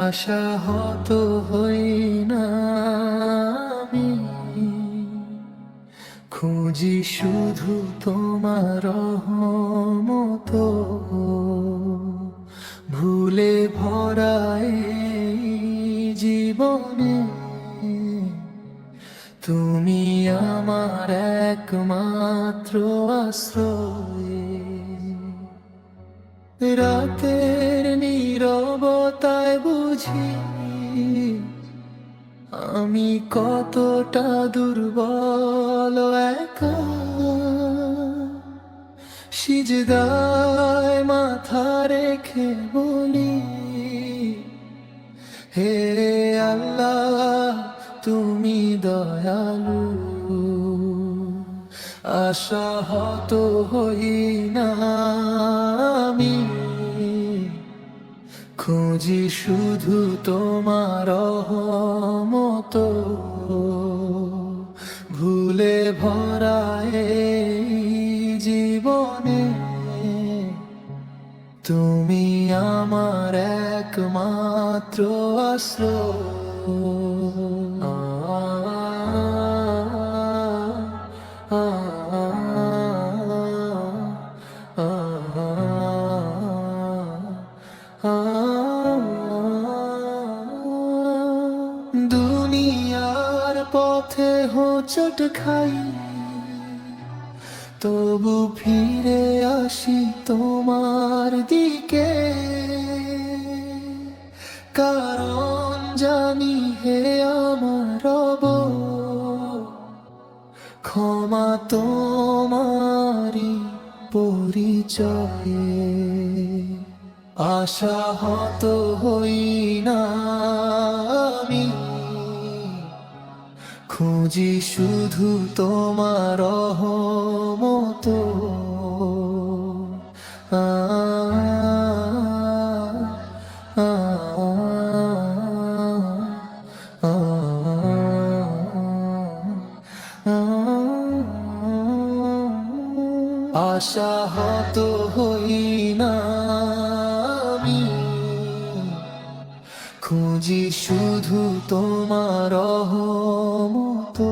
আশা হত হই না আমি। খুঁজি শুধু তোমার মতো ভুলে ভরায় জীবনে তুমি আমার একমাত্র আশ্রয়। রাতের নীরবতায় বুঝি আমি কতটা দুর্বল একা। সিজদায় মাথা রেখে বলি, হে আল্লাহ, তুমি দয়ালু। আশাহত হই না আমি। খুঁজি শুধু তোমার মত ভুলে ভরায় জীবনে তুমি আমার একমাত্র আশ্রয়। পথে হোঁচট খাই। তবু ফিরে আসি তোমার দিকে। কারণ জানি হে আমার ক্ষমা তোমারি পরিচয়ে। আশা হত হই না আমি। খুঁজি শুধু তোমার মত আশা হত হই না খুঁজি শুধু তোমার মতো